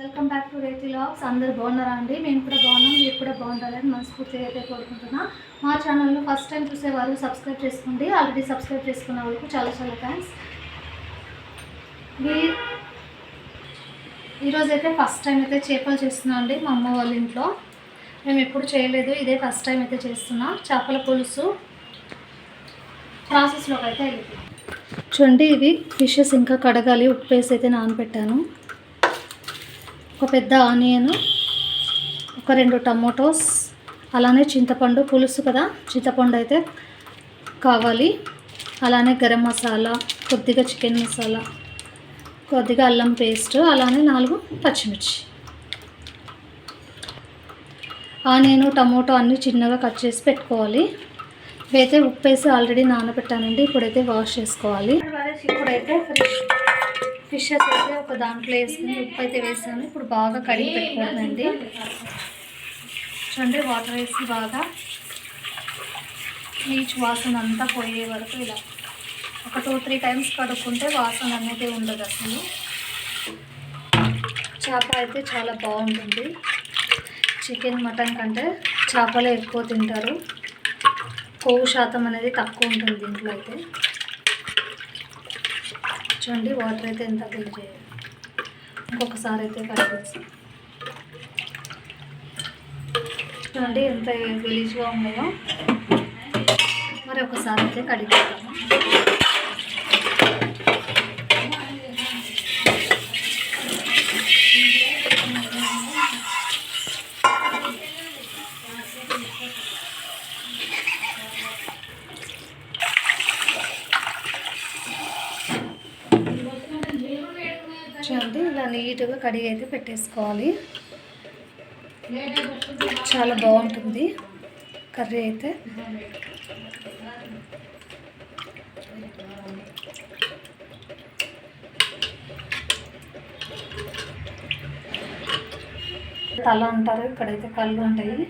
Welcome back to రేతి లాగ్స్. అందరు బాగున్నారా అండి? మేము కూడా బాగున్నాం మీరు కూడా బాగుండాలని మనస్ఫూర్తిగా అయితే కోరుకుంటున్నా. మా ఛానల్లో ఫస్ట్ టైం చూసేవారు సబ్స్క్రైబ్ చేసుకోండి. ఆల్రెడీ సబ్స్క్రైబ్ చేసుకున్న వాళ్ళకు చాలా చాలా థ్యాంక్స్ ఈరోజు అయితే ఫస్ట్ టైం అయితే చేపలు చేస్తున్నాం అండి మా అమ్మ వాళ్ళ ఇంట్లో. మేము ఎప్పుడు చేయలేదు ఇదే ఫస్ట్ టైం అయితే చేస్తున్నాం. చేపల పులుసు ప్రాసెస్లోకి అయితే వెళ్ళిపోయింది చూడండి ఇవి ఫిషెస్ ఇంకా కడగాలి. ఉప్పు వేసి అయితే నానబెట్టాను. ఒక పెద్ద ఆనియన్ ఒక రెండు టమోటోస్ అలానే చింతపండు పులుసు కదా చింతపండు అయితే కావాలి. అలానే గరం మసాలా కొద్దిగా చికెన్ మసాలా కొద్దిగా అల్లం పేస్ట్ అలానే నాలుగు పచ్చిమిర్చి. ఆనియన్ టమోటో అన్నీ చిన్నగా కట్ చేసి పెట్టుకోవాలి. ఇవైతే ఉప్పు వేసి ఆల్రెడీ నానబెట్టానండి ఇప్పుడైతే వాష్ చేసుకోవాలి. ఇప్పుడైతే ఫ్రెష్ ఫిషెస్ అయితే ఒక దాంట్లో వేసుకుని ఉప్పు అయితే వేసాను. ఇప్పుడు బాగా కడిగి పెట్టుకోవాలండి చూడండి వాటర్ వేసి బాగా నీచు వాసన అంతా పోయే వరకు ఇలా ఒక టూ త్రీ టైమ్స్ కడుక్కుంటే వాసన అనేది ఉండదు అసలు. చేప అయితే చాలా బాగుంటుంది. చికెన్ మటన్ కంటే చేపలే ఎక్కువ తింటారు. కొవ్వు శాతం అనేది తక్కువ ఉంటుంది దీంట్లో అయితే. చూడండి వాటర్ అయితే ఎంత వేడి చేయాలి. ఇంకొకసారి అయితే కడిగేసి చూడండి ఎంత గలీజ్గా ఉన్నాయో. మరి ఒకసారి అయితే కడిగేద్దాము చూడండి ఇలా నీట్గా కడిగి అయితే పెట్టేసుకోవాలి. చాలా బాగుంటుంది. కర్రీ అయితే. తల అంటారు ఇక్కడైతే కళ్ళు ఉంటాయి.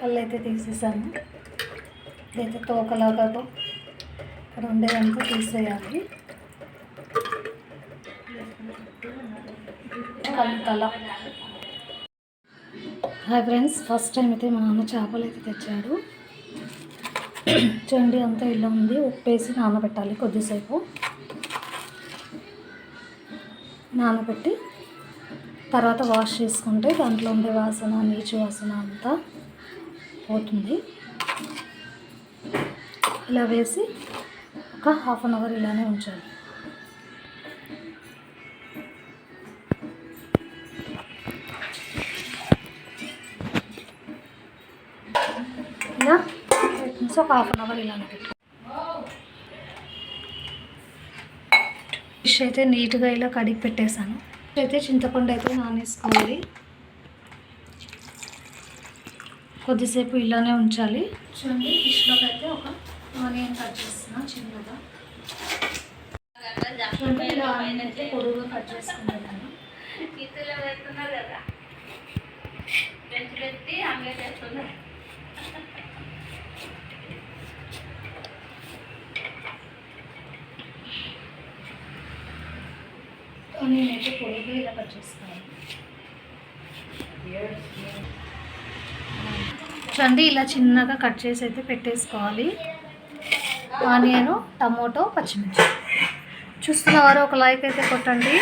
కళ్ళు అయితే తీసేసాము ఇదైతే తోకలాగా ఇక్కడ ఉండేదంతా తీసేయాలి. కలుతల హాయ్ ఫ్రెండ్స్ ఫస్ట్ టైం అయితే మా నాన్న చేపలు అయితే తెచ్చాడు. చూడండి అంతా ఇలా ఉంది. ఉప్పేసి నానబెట్టాలి కొద్దిసేపు. నానబెట్టి తర్వాత వాష్ చేసుకుంటే దాంట్లో ఉండే వాసన నీచు వాసన అంతా పోతుంది. ఇలా వేసి ఒక హాఫ్ అన్ అవర్ ఇలానే ఉంచాలి. పెట్టేసి ఒక హాఫ్ అన్ అవర్ ఇలా ఫిష్ అయితే నీట్గా ఇలా కడిగి పెట్టేశాను. అయితే చింతపండు అయితే నానేసుకోవాలి. కొద్దిసేపు ఇలానే ఉంచాలి. చూడండి ఫిష్లోకి అయితే ఒక ఆనియన్ కట్ చేస్తున్నా చిన్నగా. చూడండి ఇలా ఆనియన్ అయితే పొడుగుగా కట్ చేసుకుంటున్నాను పెడుతున్నారు కదా. బెంచ్ పెట్టి ఆమ్లెట్ వేస్తున్నారు ఆనియన్ అయితే పొడుగుగా ఇలా కట్ చేసుకోవాలి చూడండి ఇలా చిన్నగా కట్ చేసి అయితే పెట్టేసుకోవాలి. ఆనియన్ టమోటో పచ్చిమిర్చి. చూస్తున్నవారు ఒక లైక్ అయితే కొట్టండి.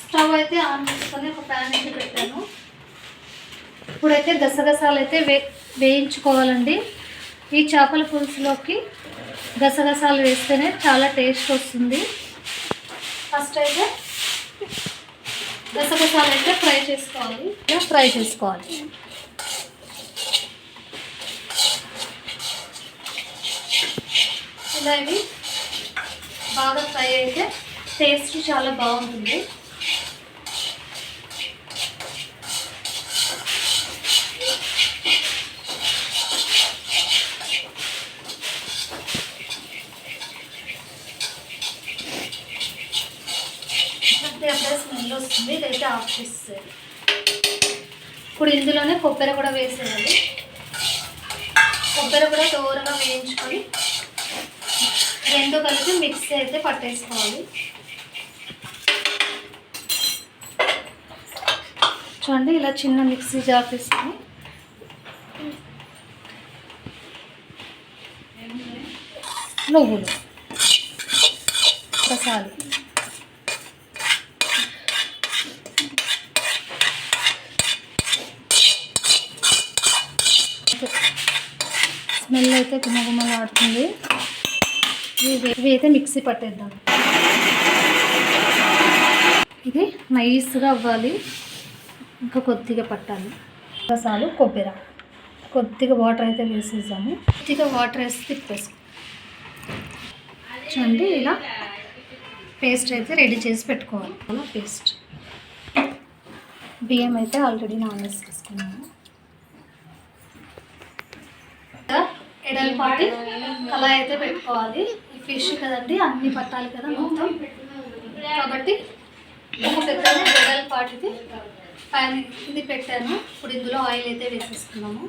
స్టవ్ అయితే ఆన్ చేసుకొని ఒక ప్యాన్ అయితే పెట్టాను. ఇప్పుడైతే గసగసాలు అయితే వే వేయించుకోవాలండి. ఈ చేపల పులుసులోకి గసగసాలు వేస్తేనే చాలా టేస్ట్ వస్తుంది. ఫస్ట్ అయితే గసగసాలు అయితే ఫ్రై చేసుకోవాలి. ఫ్రై చేసుకోవాలి. ఇలా ఇవి బాగా ఫ్రై అయితే టేస్ట్ చాలా బాగుంటుంది. అయితే అప్పుడే స్మెల్ వస్తుంది. ఇదైతే ఆఫ్ చేసేది ఇప్పుడు ఇందులోనే కొబ్బరి కూడా వేసేయాలి. కొబ్బరి కూడా దూరంగా వేయించుకొని రెండు కలిపి మిక్సీ అయితే పట్టేసుకోవాలి. చూడండి ఇలా చిన్న మిక్సీ జార్ తీసుకొని నువ్వులు ఒకసారి స్మెల్ అయితే గుమగుమలు ఆడుతుంది. ఇవి ఇవి అయితే మిక్సీ పట్టేద్దాం. ఇది నైస్గా అవ్వాలి. ఇంకా కొద్దిగా పట్టాలి. రసాలు కొబ్బరి. కొద్దిగా వాటర్ అయితే వేసేసాము కొద్దిగా వాటర్ వేసి తిప్పేసుకో. చూడండి ఇలా పేస్ట్ అయితే రెడీ చేసి పెట్టుకోవాలి. అలా పేస్ట్. బియ్యం అయితే ఆల్రెడీ నానేసి తీసుకున్నాము ఎడల్పాటి అలా అయితే పెట్టుకోవాలి. ఈ ఫిష్ కదండి అన్ని పట్టాలి కదా మొత్తం. కాబట్టి ఒక పెద్ద వెడల్పాటిది పైన ఇది పెట్టాను. ఇప్పుడు ఇందులో ఆయిల్ అయితే వేసేసుకున్నాము.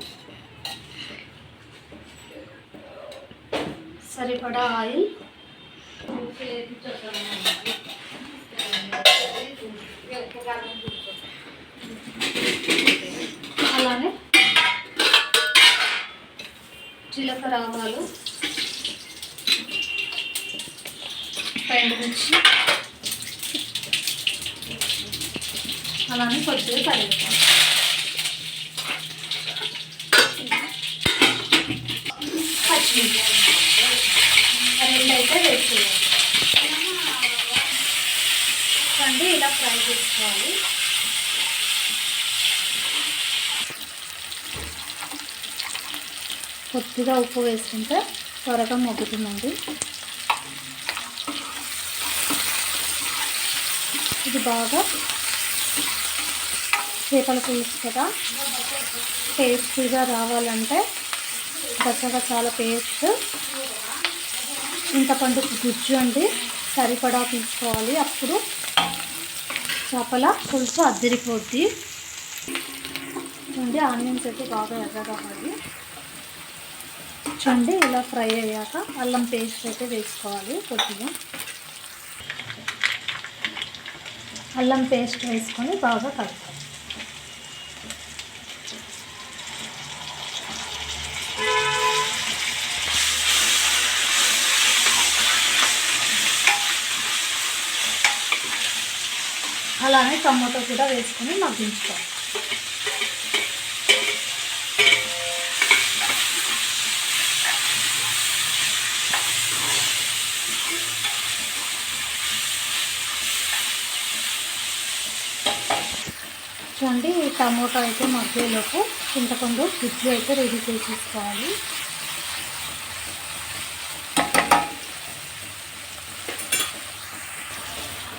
సరిపడా ఆయిల్. అలానే జీలకర్ర ఆవాలు మిర్చి అలానే కొద్దిగా కరివేపాకు. పచ్చిమిర్చి. అయితే వేసుకోవాలి అండి ఇలా ఫ్రై చేసుకోవాలి. కొద్దిగా ఉప్పు వేసుకుంటే త్వరగా మొగ్గుతుందండి. ఇది బాగా చేపల పులుసు కదా. టేస్టీగా రావాలంటే గచ్చగా చాలా పేస్ట్ చింతపండు గుజ్జు అండి సరిపడా తీసుకోవాలి. అప్పుడు చేపల పులుసు అద్దరిపోద్ది అండి ఆనియన్స్ అయితే బాగా ఎర్రగా పడి చూడండి ఇలా ఫ్రై అయ్యాక అల్లం పేస్ట్ అయితే వేసుకోవాలి కొద్దిగా. అల్లం పేస్ట్ వేసుకొని బాగా కలుపుకోవాలి. అలానే టమాటో కూడా వేసుకొని మగ్గించుకోవాలి. చూడండి టమోటా అయితే మధ్యలోపు చింతపండు గుజ్జు అయితే రెడీ చేసేసుకోవాలి.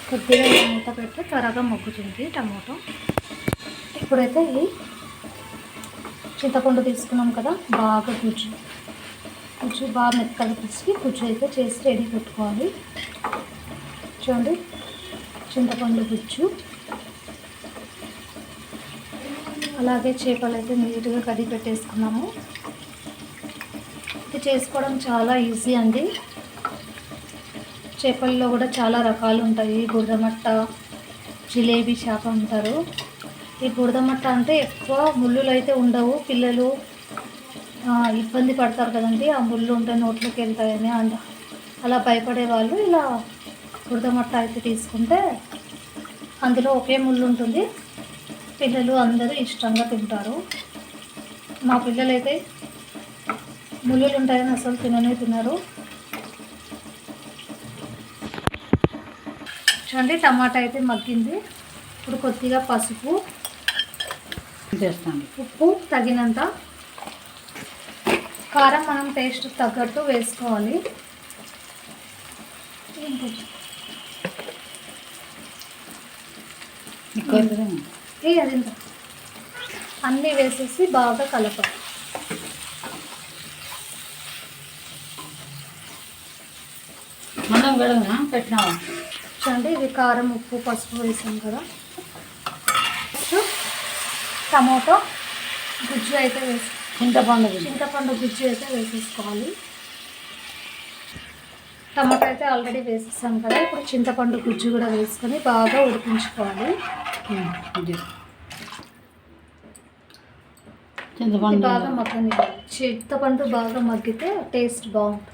కొద్దిగా మూత పెడితే త్వరగా మొగ్గుతుంది టమాటో. ఇప్పుడైతే ఈ చింతపండు తీసుకున్నాం కదా బాగా గుజ్జు గుజ్జు బాగా మెత్తగా పిసికి గుజ్జు అయితే చేసి రెడీ పెట్టుకోవాలి. చూడండి చింతపండు గుజ్జు అలాగే చేపలు అయితే నీట్గా కడిగి పెట్టేసుకున్నాము. ఇది చేసుకోవడం చాలా ఈజీ అండి. చేపల్లో కూడా చాలా రకాలు ఉంటాయి. బురదమట్ట జిలేబీ చేప అంటారు. ఈ బురదమట్ట అంటే ఎక్కువ ముళ్ళులు అయితే ఉండవు. పిల్లలు ఇబ్బంది పడతారు కదండి. ఆ ముళ్ళు ఉంటే నోట్లోకి వెళ్తాయని అంట. అలా భయపడే వాళ్ళు ఇలా బురదమట్ట అయితే తీసుకుంటే అందులో ఒకే ముళ్ళు ఉంటుంది. పిల్లలు అందరూ ఇష్టంగా తింటారు. మా పిల్లలైతే ముళ్ళులు ఉంటాయని అసలు తిననే తినరు. చూడండి టమాటా అయితే మగ్గింది. ఇప్పుడు కొద్దిగా పసుపు. చేస్తాను. ఉప్పు తగినంత. కారం మనం టేస్ట్ తగ్గట్టు వేసుకోవాలి. ఇంకొంచెం. ఏ అది. అన్నీ వేసేసి బాగా కలపాలి మనం గడవనా పెట్టినావా? చూడండి ఇది కారం ఉప్పు పసుపు వేసాం కదా. టమాటో గుజ్జు అయితే వేసి చింతపండు. చింతపండు గుజ్జు అయితే వేసేసుకోవాలి. టమాటో అయితే ఆల్రెడీ వేసేసాం కదా. ఇప్పుడు చింతపండు గుజ్జు కూడా వేసుకొని బాగా ఉడికించుకోవాలి. చింతపండు బాగా మగ్గనివ్వాలి చింతపండు బాగా మగ్గితే టేస్ట్ బాగుంటుంది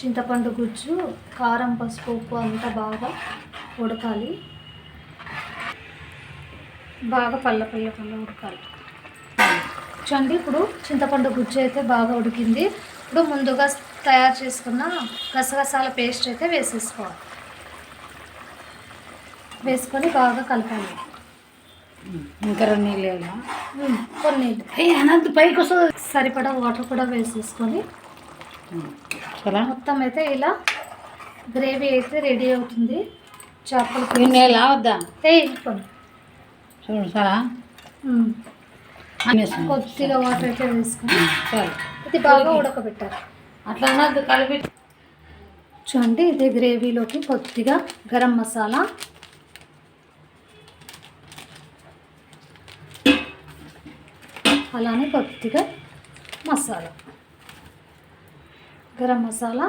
చింతపండు గుజ్జు కారం పసుపు ఉప్పు అంతా బాగా ఉడకాలి బాగా పల్ల పల్ల పల్ల ఉడకాలి చూడండి ఇప్పుడు చింతపండు గుజ్జు అయితే బాగా ఉడికింది. ఇప్పుడు ముందుగా తయారు చేసుకున్న గసగసాల పేస్ట్ అయితే వేసేసుకోవాలి. వేసుకొని బాగా కలపాలి. ఇంకా రెండు నీళ్ళు వేయాలా? కొన్ని అనంత పైకి వస్తుంది సరిపడా వాటర్ కూడా వేసేసుకొని చాలా మొత్తం అయితే ఇలా గ్రేవీ అయితే రెడీ అవుతుంది. చేపల వేయాలా వద్దా? వేయించుకోండి చూడు. అనేసి. కొద్దిగా వాటర్ అయితే వేసుకొని చాలు ఇది బాగా ఉడకబెట్టాలి. అట్లా కలిపి చూడండి ఇదే గ్రేవీలోకి కొద్దిగా గరం మసాలా అలానే కొద్దిగా మసాలా. గరం మసాలా.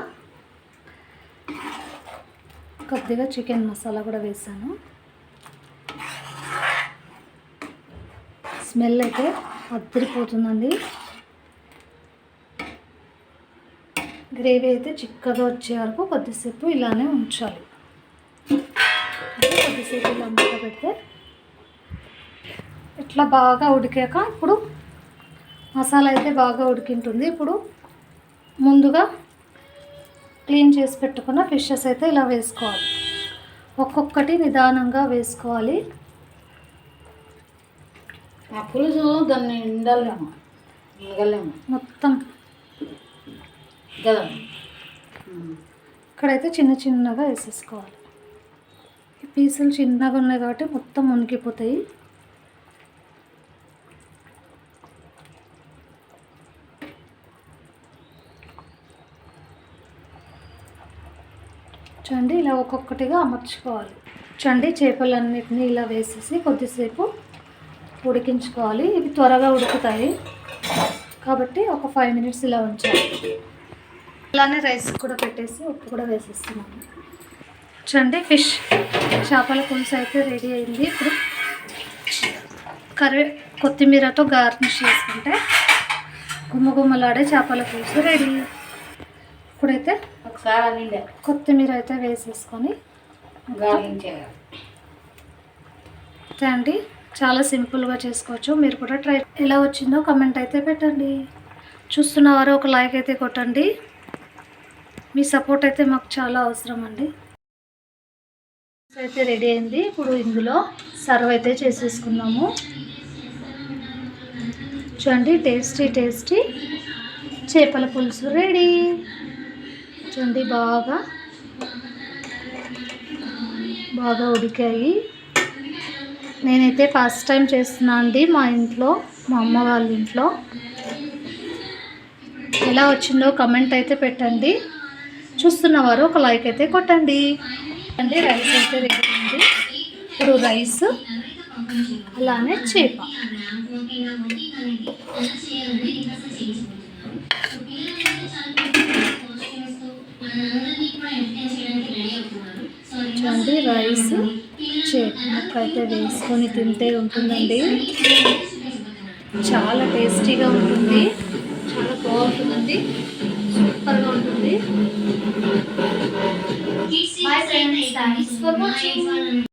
కొద్దిగా చికెన్ మసాలా కూడా వేసాను. స్మెల్ అయితే అద్దరిపోతుందండి. గ్రేవీ అయితే చిక్కగా వచ్చే వరకు కొద్దిసేపు ఇలానే ఉంచాలి. కొద్దిసేపు ఇలా మూత పెడితే ఇట్లా బాగా ఉడికాక ఇప్పుడు మసాలా అయితే బాగా ఉడికింటుంది. ఇప్పుడు ముందుగా క్లీన్ చేసి పెట్టుకున్న ఫిషెస్ అయితే ఇలా వేసుకోవాలి. ఒక్కొక్కటి నిదానంగా వేసుకోవాలి. ఆ పులుసు దాన్ని మిగలేము మొత్తం. కదా? ఇక్కడైతే చిన్న చిన్నగా వేసేసుకోవాలి. ఈ పీసులు చిన్నగా ఉన్నాయి కాబట్టి మొత్తం మునిగిపోతాయి. చూడండి ఇలా ఒక్కొక్కటిగా అమర్చుకోవాలి. చూడండి చేపలన్నిటిని ఇలా వేసేసి కొద్దిసేపు ఉడికించుకోవాలి. ఇవి త్వరగా ఉడుకుతాయి. కాబట్టి ఒక ఫైవ్ మినిట్స్ ఇలా ఉంచాలి. అలానే రైస్ కూడా పెట్టేసి ఉప్పు కూడా వేసేస్తున్నాను. చూడండి ఫిష్ చేపల పులుసు అయితే రెడీ అయింది. ఇప్పుడు కరివే కొత్తిమీరతో గార్నిష్ చేసుకుంటే గుమ్మగుమ్మలాడే చేపల పులుసు రెడీ. ఇప్పుడైతే ఒకసారి కొత్తిమీర అయితే వేసేసుకొని గాలించేయాలి అంతే అండి. చాలా సింపుల్గా చేసుకోవచ్చు. మీరు కూడా ట్రై ఎలా వచ్చిందో కమెంట్ అయితే పెట్టండి. చూస్తున్న వారు ఒక లైక్ అయితే కొట్టండి. మీ సపోర్ట్ అయితే మాకు చాలా అవసరం అండి. అయితే రెడీ అయింది. ఇప్పుడు ఇందులో సర్వ్ అయితే చేసేసుకున్నాము చూడండి టేస్టీ టేస్టీ చేపల పులుసు రెడీ. చూడండి బాగా బాగా ఉడికాయి. నేనైతే ఫస్ట్ టైం చేస్తున్నా అండి మా ఇంట్లో మా అమ్మ వాళ్ళ ఇంట్లో. ఎలా వచ్చిందో కమెంట్ అయితే పెట్టండి. చూస్తున్నవారు ఒక లైక్ అయితే కొట్టండి. అండి రైస్ అయితే రెడీ ఇప్పుడు రైస్ అలానే చేప. చూడండి రైస్ చేప అయితే వేసుకొని తింటే ఉంటుందండి. చాలా టేస్టీగా ఉంటుంది. చాలా బాగుంటుందండి. సూపర్గా ఉంటుంది.